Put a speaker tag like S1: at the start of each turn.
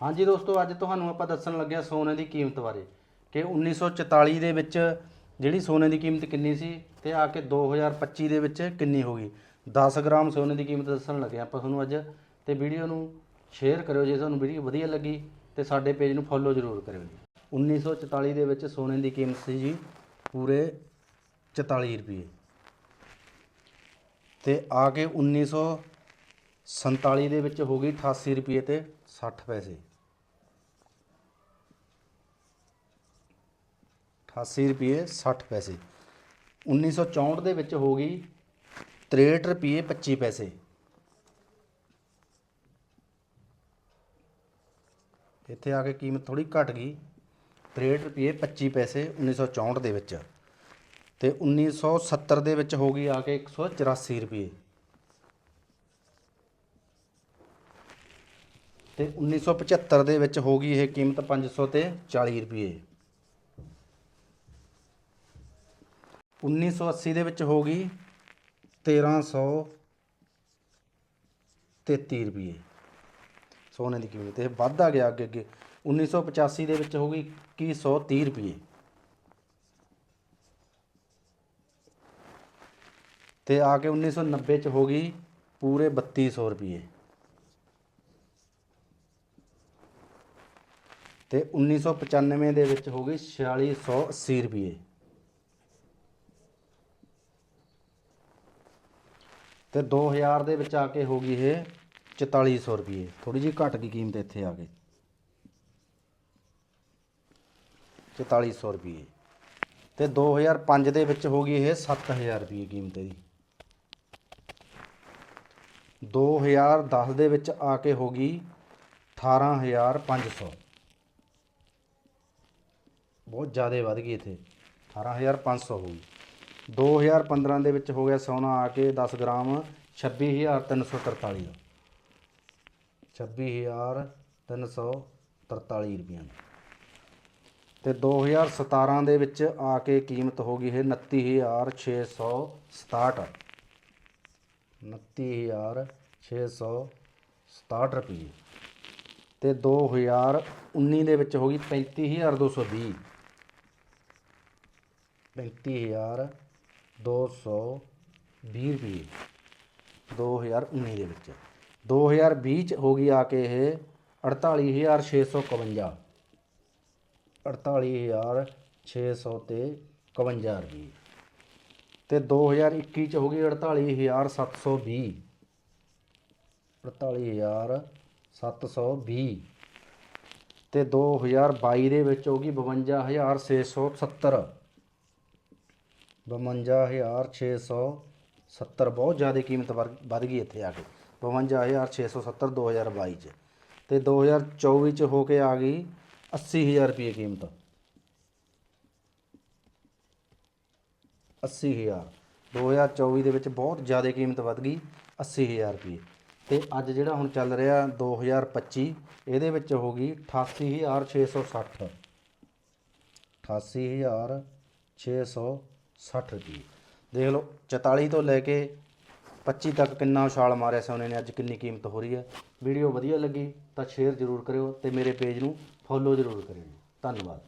S1: ਹਾਂਜੀ ਦੋਸਤੋ, ਅੱਜ ਤੁਹਾਨੂੰ ਆਪਾਂ ਦੱਸਣ ਲੱਗਿਆ ਸੋਨੇ ਦੀ ਕੀਮਤ ਬਾਰੇ ਕਿ 1944 ਦੇ ਵਿੱਚ ਜਿਹੜੀ ਸੋਨੇ ਦੀ ਕੀਮਤ ਕਿੰਨੀ ਸੀ ਤੇ ਆ ਕੇ 2025 ਦੇ ਵਿੱਚ ਕਿੰਨੀ ਹੋ ਗਈ। 10 ਗ੍ਰਾਮ ਸੋਨੇ ਦੀ ਕੀਮਤ ਦੱਸਣ ਲੱਗੇ ਆਪਾਂ ਤੁਹਾਨੂੰ ਅੱਜ ਤੇ ਵੀਡੀਓ ਨੂੰ ਸ਼ੇਅਰ ਕਰਿਓ ਜੇ ਤੁਹਾਨੂੰ ਵੀਡੀਓ ਵਧੀਆ ਲੱਗੀ ਤੇ ਸਾਡੇ ਪੇਜ ਨੂੰ ਫੋਲੋ ਜ਼ਰੂਰ ਕਰਿਓ ਜੀ। 1944 ਦੇ ਵਿੱਚ ਸੋਨੇ ਦੀ ਕੀਮਤ ਸੀ ਜੀ ਪੂਰੇ 44 ਰੁਪਏ। ਤੇ ਆ ਕੇ 1947 ਦੇ ਵਿੱਚ ਹੋ ਗਈ 88 ਰੁਪਏ ਤੇ 60 ਪੈਸੇ। 88 ਰੁਪਏ 60 ਪੈਸੇ। 1964 ਦੇ ਵਿੱਚ ਹੋ ਗਈ 63 ਰੁਪਏ 25 ਪੈਸੇ। ਇੱਥੇ ਆ ਕੇ ਕੀਮਤ ਥੋੜੀ ਘਟ ਗਈ। 63 ਰੁਪਏ 25 ਪੈਸੇ 1964 ਦੇ ਵਿੱਚ। ਤੇ 1970 ਦੇ ਵਿੱਚ ਹੋ ਗਈ ਆ ਕੇ 184 ਰੁਪਏ। ਤੇ 1975 ਦੇ ਵਿੱਚ ਹੋ ਗਈ ਇਹ ਕੀਮਤ 500 ਤੇ 40 ਰੁਪਏ। 1980 ਦੇ ਵਿੱਚ ਹੋ ਗਈ 1333 ਰੁਪਏ ਸੋਨੇ ਦੀ ਕੀਮਤ, ਇਹ ਵੱਧਦਾ ਗਿਆ ਅੱਗੇ ਅੱਗੇ। 1985 ਦੇ ਵਿੱਚ ਹੋ ਗਈ 2130 ਰੁਪਏ ਤੇ ਆ ਕੇ 1990 ਚ ਹੋ ਗਈ ਪੂਰੇ 3200 ਰੁਪਏ ਤੇ 1995 ਦੇ ਵਿੱਚ ਹੋ ਗਈ 4680 ਰੁਪਏ ਤੇ 2000 ਦੇ ਵਿੱਚ ਆ ਕੇ ਹੋ ਗਈ ਇਹ 4400 ਰੁਪਏ ਥੋੜੀ ਜਿਹੀ ਘਟ ਗਈ ਕੀਮਤ ਇੱਥੇ ਆ ਕੇ 4400 ਰੁਪਏ ਤੇ 2005 ਦੇ ਵਿੱਚ ਹੋ ਗਈ ਇਹ 7000 ਰੁਪਏ ਕੀਮਤ ਇਹਦੀ। 2010 ਦੇ ਵਿੱਚ ਆ ਕੇ ਹੋ ਗਈ 18500 ਬਹੁਤ ਜ਼ਿਆਦਾ ਵੱਧ ਗਈ ਇੱਥੇ। 18500 ਹੋ ਗਈ। 2015 ਦੇ ਵਿੱਚ ਹੋ ਗਿਆ ਸੋਨਾ ਆ ਕੇ 10 ਗ੍ਰਾਮ 26343 ਦਾ 26343 ਰੁਪਈਆ। ਤੇ 2017 ਦੇ ਵਿੱਚ ਆ ਕੇ ਕੀਮਤ ਹੋ ਗਈ ਹੈ 29667 29667 ਰੁਪਏ ਤੇ 2019 ਦੇ ਵਿੱਚ ਹੋ ਗਈ 35220 ਦੋ ਸੌ ਵੀਹ ਰੁਪਈਏ ਦੋ ਹਜ਼ਾਰ ਉੱਨੀ ਦੇ ਵਿੱਚ। 2020 ਚ ਹੋ ਗਈ ਆ ਕੇ ਇਹ 48651 48600 ਤੇ 51 ਰੁਪਏ। ਤੇ 2021 ਚ ਹੋ ਗਈ 48720 48720 ਤੇ 2022 ਦੇ ਵਿੱਚ ਹੋ ਗਈ 52670 52670 ਬਹੁਤ ਜ਼ਿਆਦਾ ਕੀਮਤ ਵਰ- ਵੱਧ ਗਈ ਇੱਥੇ ਆ ਕੇ। 52670 2022 ਚ। ਤੇ 2024 ਚ ਹੋ ਕੇ ਆ ਗਈ 80000 ਰੁਪਏ ਕੀਮਤ। 80000 2024 ਦੇ ਵਿੱਚ ਬਹੁਤ ਜ਼ਿਆਦਾ ਕੀਮਤ ਵੱਧ ਗਈ 80000 ਰੁਪਏ ਤੇ ਅੱਜ ਜਿਹੜਾ ਹੁਣ ਚੱਲ ਰਿਹਾ 2025 ਇਹਦੇ ਵਿੱਚ ਹੋ ਗਈ 88660 88660 ਰੁਪਏ ਦੇਖ ਲਓ 44 ਤੋਂ ਲੈ ਕੇ 25 ਤੱਕ ਕਿੰਨਾ ਉਛਾਲ ਮਾਰਿਆ ਸੀ ਉਹਨੇ ਨੇ, ਅੱਜ ਕਿੰਨੀ ਕੀਮਤ ਹੋ ਰਹੀ ਹੈ। ਵੀਡੀਓ ਵਧੀਆ ਲੱਗੀ ਤਾਂ ਸ਼ੇਅਰ ਜ਼ਰੂਰ ਕਰਿਓ ਤੇ ਮੇਰੇ ਪੇਜ ਨੂੰ ਫੋਲੋ ਜ਼ਰੂਰ ਕਰਿਓ ਧੰਨਵਾਦ।